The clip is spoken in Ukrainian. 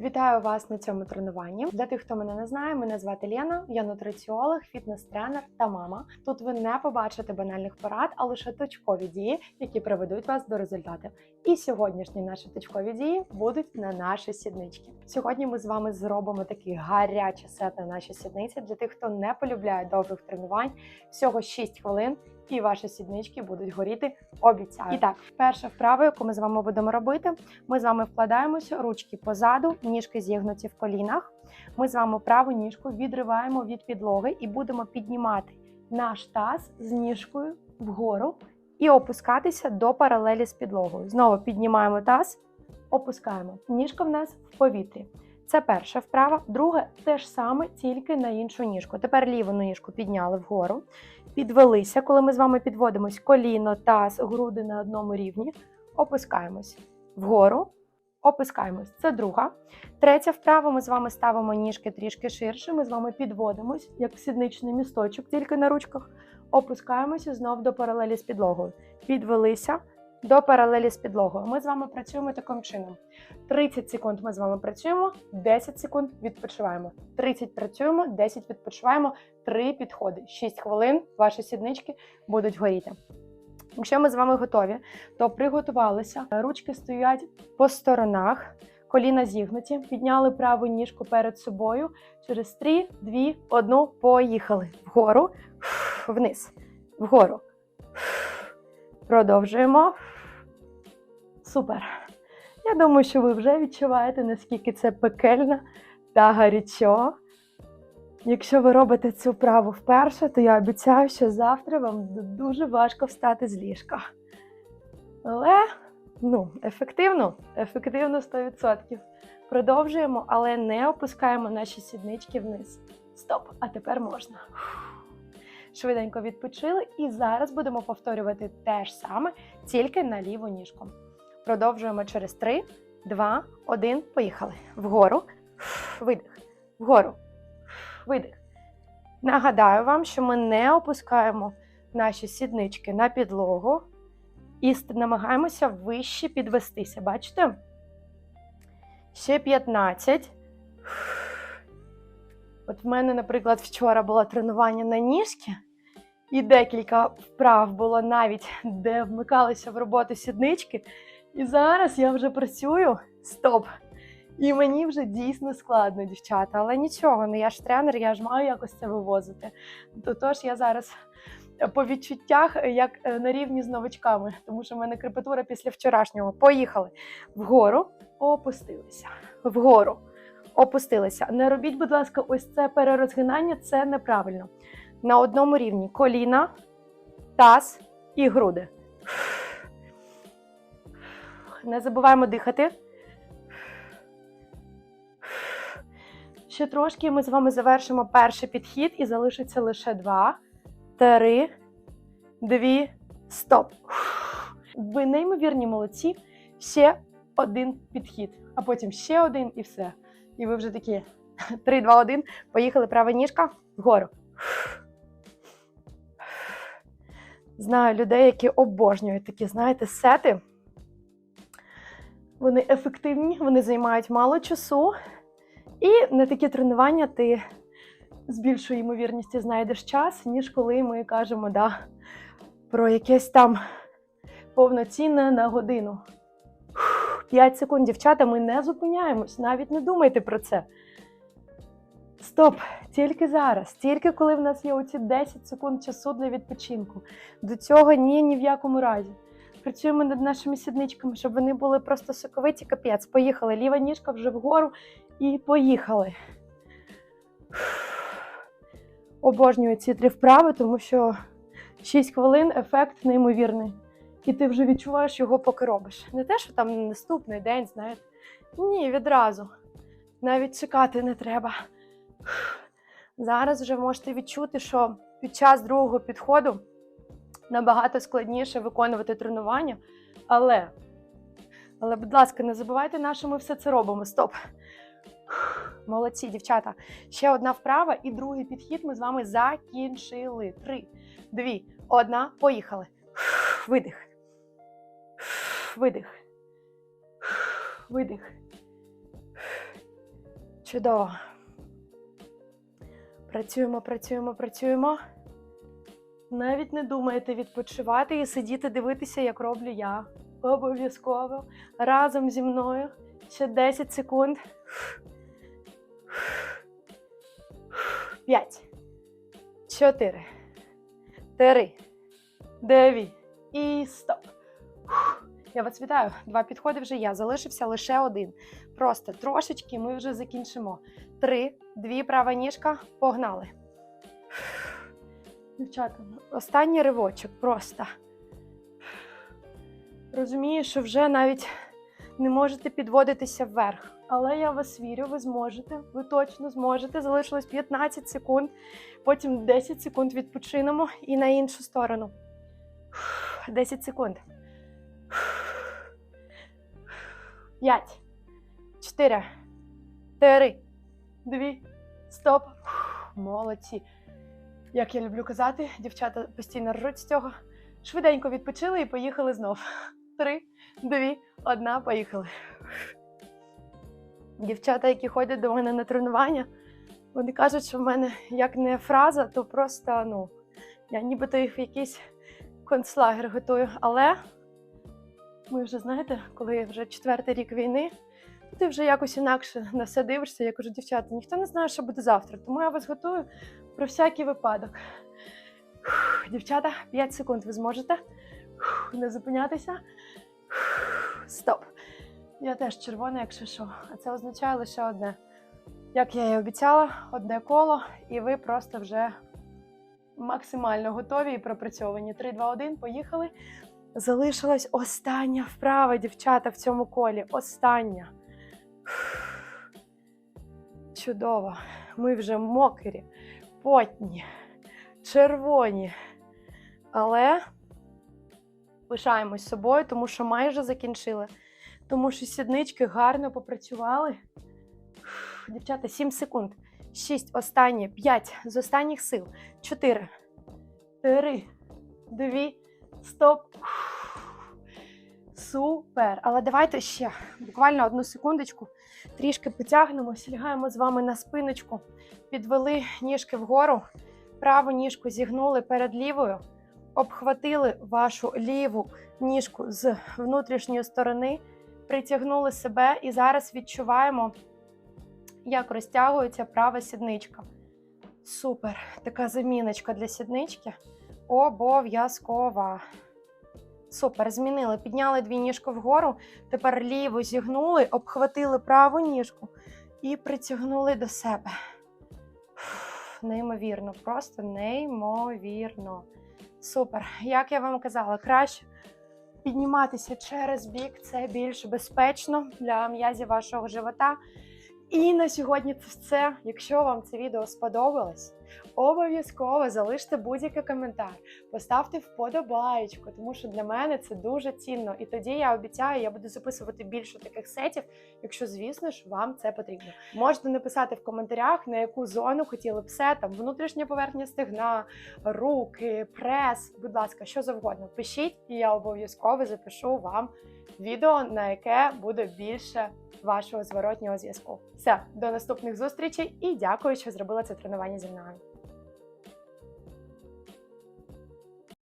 Вітаю вас на цьому тренуванні. Для тих, хто мене не знає, мене звати Лена, я нутриціолог, фітнес-тренер та мама. Тут ви не побачите банальних порад, а лише точкові дії, які приведуть вас до результатів. І сьогоднішні наші точкові дії будуть на наші сіднички. Сьогодні ми з вами зробимо такий гарячий сет на наші сідниці. Для тих, хто не полюбляє довгих тренувань, всього 6 хвилин. І ваші сіднички будуть горіти, обіцяю. І так, перша вправа, яку ми з вами будемо робити, ми з вами вкладаємося ручки позаду, ніжки зігнуті в колінах. Ми з вами праву ніжку відриваємо від підлоги і будемо піднімати наш таз з ніжкою вгору і опускатися до паралелі з підлогою. Знову піднімаємо таз, опускаємо. Ніжка в нас в повітрі. Це перша вправа. Друга те ж саме, тільки на іншу ніжку. Тепер ліву ніжку підняли вгору, підвелися. Коли ми з вами підводимось коліно, таз, груди на одному рівні, опускаємось вгору, опускаємось. Це друга. Третя вправа. Ми з вами ставимо ніжки трішки ширше. Ми з вами підводимось, як сідничний місточок, тільки на ручках. Опускаємося знов до паралелі з підлогою. Підвелися до паралелі з підлогою. Ми з вами працюємо таким чином. 30 секунд ми з вами працюємо, 10 секунд відпочиваємо. 30 працюємо, 10 відпочиваємо, 3 підходи. 6 хвилин ваші сіднички будуть горіти. Якщо ми з вами готові, то приготувалися. Ручки стоять по сторонах, коліна зігнуті, підняли праву ніжку перед собою. Через 3, 2, 1, поїхали. Вгору, вниз, вгору. Продовжуємо. Супер. Я думаю, що ви вже відчуваєте, наскільки це пекельно та гарячо. Якщо ви робите цю вправу вперше, то я обіцяю, що завтра вам дуже важко встати з ліжка. Але ну, ефективно, ефективно 100%. Продовжуємо, але не опускаємо наші сіднички вниз. Стоп! А тепер можна. Швиденько відпочили, і зараз будемо повторювати те ж саме, тільки на ліву ніжку. Продовжуємо через 3, 2, 1. Поїхали. Вгору. Видих. Вгору. Видих. Нагадаю вам, що ми не опускаємо наші сіднички на підлогу і намагаємося вище підвестися. Бачите? Ще 15. От в мене, наприклад, вчора було тренування на ніжки, і декілька вправ було навіть, де вмикалися в роботу сіднички. І зараз я вже працюю стоп. І мені вже дійсно складно, дівчата. Але нічого, ну я ж тренер, я ж маю якось це вивозити. Тож я зараз по відчуттях як е, на рівні з новачками, тому що в мене крепатура після вчорашнього. Поїхали вгору, опустилися. Вгору, опустилися. Не робіть, будь ласка, ось це перерозгинання, це неправильно. На одному рівні коліна, таз і груди. Не забуваємо дихати. Ще трошки ми з вами завершимо перший підхід і залишиться лише два, три, дві, стоп. Ви неймовірні молодці. Ще один підхід, а потім ще один і все. І ви вже такі 3, 2, 1. Поїхали права ніжка вгору. Знаю людей, які обожнюють такі, знаєте, сети. Вони ефективні, вони займають мало часу. І на такі тренування ти з більшою ймовірністю знайдеш час, ніж коли ми кажемо да, про якесь там повноцінне на годину. 5 секунд, дівчата, ми не зупиняємось, навіть не думайте про це. Стоп! Тільки зараз, тільки коли в нас є оці 10 секунд часу для відпочинку. До цього ні, ні в якому разі. Працюємо над нашими сідничками, щоб вони були просто соковиті капець. Поїхали. Ліва ніжка вже вгору і поїхали. Обожнюю ці три вправи, тому що 6 хвилин ефект неймовірний. І ти вже відчуваєш його, поки робиш. Не те, що там наступний день, знаєте. Ні, відразу. Навіть чекати не треба. Зараз вже можете відчути, що під час другого підходу набагато складніше виконувати тренування. Але, але, будь ласка, не забувайте, на що ми все це робимо. Стоп. Молодці, дівчата. Ще одна вправа і другий підхід ми з вами закінчили. Три, дві, одна. Поїхали. Видих. Видих. Видих. Чудово. Працюємо, працюємо, працюємо. Навіть не думаєте відпочивати і сидіти дивитися, як роблю я. Обов'язково разом зі мною. Ще 10 секунд. 5, 4, 3, 9 і стоп. Я вас вітаю. Два підходи вже я. Залишився лише один. Просто трошечки ми вже закінчимо. Три, дві права ніжка. Погнали. Дівчата, останній ривочок просто. Розумію, що вже навіть не можете підводитися вверх. Але я вас вірю, ви зможете. Ви точно зможете. Залишилось 15 секунд, потім 10 секунд відпочинемо і на іншу сторону. 10 секунд. 5, 4, 3, 2, стоп. Молодці. Як я люблю казати, дівчата постійно ржуть з цього. Швиденько відпочили і поїхали знов. Три, дві, одна, поїхали. Дівчата, які ходять до мене на тренування, вони кажуть, що в мене як не фраза, то просто ну, я нібито їх в якийсь концлагер готую. Але ми вже знаєте, коли вже четвертий рік війни, ти вже якось інакше на все дивишся. Я кажу, дівчата, ніхто не знає, що буде завтра, тому я вас готую про всякий випадок. Фух, Дівчата, 5 секунд ви зможете Фух, не зупинятися. Фух, Стоп. Я теж червона, якщо що. А це означає лише одне. Як я і обіцяла, одне коло, і ви просто вже максимально готові і пропрацьовані. 3, 2, 1, поїхали. Залишилась остання вправа, дівчата, в цьому колі. Остання. Чудово. Ми вже мокрі, потні, червоні. Але пишаємось собою, тому що майже закінчили. Тому що сіднички гарно попрацювали. Дівчата, 7 секунд. 6, останні, 5 з останніх сил. 4, 3, 2, стоп. Супер. Але давайте ще буквально одну секундочку. Трішки потягнемося, лягаємо з вами на спиночку, підвели ніжки вгору, праву ніжку зігнули перед лівою, обхватили вашу ліву ніжку з внутрішньої сторони, притягнули себе і зараз відчуваємо, як розтягується права сідничка. Супер! Така заміночка для сіднички. Обов'язкова. Супер, змінили. Підняли дві ніжки вгору. Тепер ліву зігнули, обхватили праву ніжку і притягнули до себе. Фух, Неймовірно, просто неймовірно. Супер. Як я вам казала, краще підніматися через бік. Це більш безпечно для м'язів вашого живота. І на сьогодні це все. Якщо вам це відео сподобалось, обов'язково залиште будь-який коментар, поставте вподобаєчку, тому що для мене це дуже цінно. І тоді я обіцяю, я буду записувати більше таких сетів, якщо, звісно ж, вам це потрібно. Можете написати в коментарях, на яку зону хотіли б все, там внутрішня поверхня стегна, руки, прес, будь ласка, що завгодно. Пишіть, і я обов'язково запишу вам відео, на яке буде більше вашого зворотнього зв'язку. Все, до наступних зустрічей і дякую, що зробила це тренування зі мною.